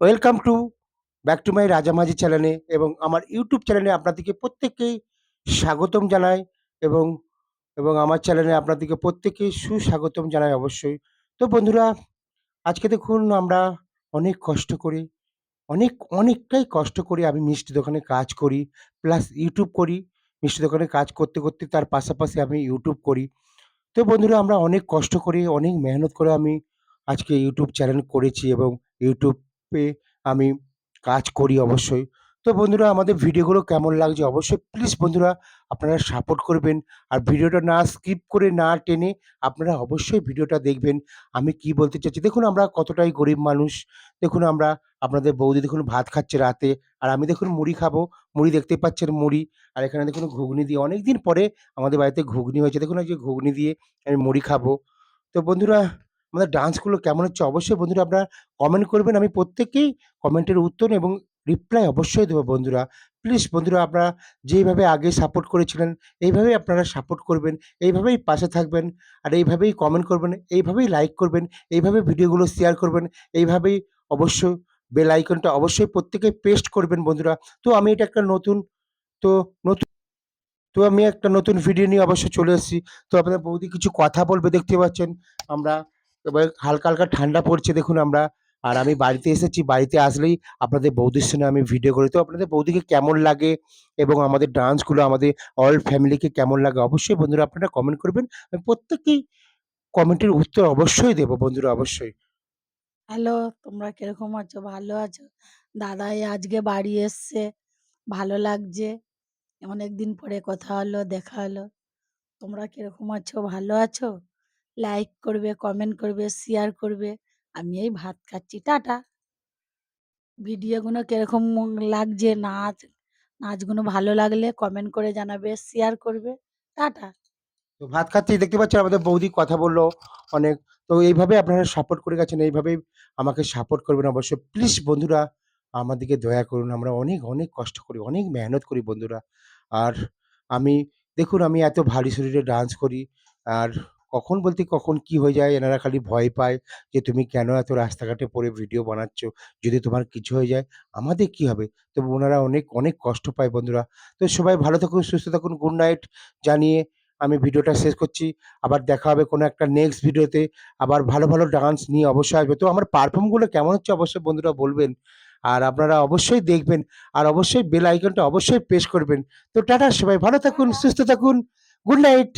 Welcome to back to my Rajamajhi চ্যানেলে এবং আমার ইউটিউব চ্যানেলে আপনাদেরকে প্রত্যেককেই স্বাগতম জানাই এবং এবং আমার চ্যানেলে আপনাদেরকে প্রত্যেককেই সুস্বাগতম জানাই অবশ্যই। তো বন্ধুরা, আজকে দেখুন আমরা অনেক কষ্ট করি, অনেক, অনেকটাই কষ্ট করে আমি মিষ্টি দোকানে কাজ করি প্লাস ইউটিউব করি, মিষ্টি দোকানে কাজ করতে করতে তার পাশাপাশি আমি ইউটিউব করি। তো বন্ধুরা, আমরা অনেক কষ্ট করে, অনেক মেহনত করে আমি আজকে ইউটিউব চ্যানেল করেছি এবং ইউটিউবে আমি কাজ করি অবশ্যই। তো বন্ধুরা, আমাদের ভিডিওগুলো কেমন লাগছে অবশ্যই প্লিজ বন্ধুরা আপনারা সাপোর্ট করবেন। আর ভিডিওটা না স্কিপ করে না টেনে আপনারা অবশ্যই ভিডিওটা দেখবেন। আমি কি বলতে চাচ্ছি, দেখুন আমরা কতটাই গরিব মানুষ। দেখুন আমরা আপনাদের বৌদি দেখুন ভাত খাচ্ছে রাতে, আর আমি দেখুন মুড়ি খাব। মুড়ি দেখতে পাচ্ছেন মুড়ি। আর এখানে দেখুন ঘুগনি দিয়ে অনেক দিন পরে আমাদের বাড়িতে ঘুগনি হয়েছে। দেখুন যে ঘুগনি দিয়ে আমি মুড়ি খাব। তো বন্ধুরা আমাদের ডান্সগুলো কেমন হচ্ছে অবশ্যই বন্ধুরা আপনারা কমেন্ট করবেন। আমি প্রত্যেককেই কমেন্টের উত্তর এবং রিপ্লাই অবশ্যই দেবো বন্ধুরা। প্লিজ বন্ধুরা আপনারা যেইভাবে আগে সাপোর্ট করেছিলেন, এইভাবেই আপনারা সাপোর্ট করবেন, এইভাবেই পাশে থাকবেন আর এইভাবেই কমেন্ট করবেন, এইভাবেই লাইক করবেন, এইভাবে ভিডিওগুলো শেয়ার করবেন, এইভাবেই অবশ্য বেল আইকনটা অবশ্যই প্রত্যেকে পেস্ট করবেন বন্ধুরা। তো আমি এটা একটা নতুন, তো নতুন তো আমি একটা নতুন ভিডিও নিয়ে অবশ্যই চলে এসেছি। তো আপনাদের বৌদি কিছু কথা বলবে দেখতে পাচ্ছেন। আমরা এবার হালকা হালকা ঠান্ডা পড়ছে দেখুন আমরা আর আমি বাড়িতে এসেছি বাড়িতে আসলেই আপনাদের বৌদির সঙ্গে আমি ভিডিও করি তো আপনাদের বৌদিকে কেমন লাগে এবং আমাদের ডান্সগুলো আমাদের অল ফ্যামিলিকে কেমন লাগে অবশ্যই বন্ধুরা আপনারা কমেন্ট করবেন আমি প্রত্যেককেই কমেন্টের উত্তর অবশ্যই দেবো বন্ধুরা অবশ্যই হ্যালো, তোমরা কীরকম আছো? ভালো আছো? দাদাই আজকে বাড়ি এসছে। ভালো লাগছে। অনেকদিন পরে কথা হলো, দেখা হলো। তোমরা কীরকম আছো? ভালো আছো? লাইক করবে, কমেন্ট করবে, শেয়ার করবে। আমি এই ভাত খাচ্ছি। টাটা। ভিডিওগুলো কীরকম লাগছে? নাচ, নাচগুলো ভালো লাগলে কমেন্ট করে জানাবে, শেয়ার করবে। টাটা। তো ভাত খাচ্ছি দেখতে পাচ্ছেন আমাদের বৌদি কথা বলল অনেক। তো এইভাবে আপনারা সাপোর্ট করে গেছেন, এইভাবেই আমাকে সাপোর্ট করবেন অবশ্যই। প্লিজ বন্ধুরা আমাদেরকে দয়া করুন। আমরা অনেক, অনেক কষ্ট করি, অনেক মেহনত করি বন্ধুরা। আর আমি দেখুন আমি এত ভারী শরীরে ডান্স করি। আর কখন বলতে কখন কি হয়ে যায় এনারা খালি ভয় পায় যে, "তুমি কেন এত রাস্তাঘাটে পড়ে ভিডিও বানাচ্ছ? যদি তোমার কিছু হয়ে যায় আমাদের কি হবে?" তো ওনারা অনেক, অনেক কষ্ট পায় বন্ধুরা। তো সবাই ভালো থাকুন, সুস্থ থাকুন। গুড নাইট জানিয়ে আমি ভিডিওটা শেষ করছি। আবার দেখা হবে কোনো একটা নেক্সট ভিডিওতে। আবার ভালো, ভালো ডান্স নিয়ে অবশ্যই আসবে। তো আমার পারফর্মগুলো কেমন হচ্ছে অবশ্যই বন্ধুরা বলবেন। আর আপনারা অবশ্যই দেখবেন। আর অবশ্যই বেল আইকনটা অবশ্যই প্রেস করবেন। তো টাটা সবাই ভালো থাকুন, সুস্থ থাকুন। Good night.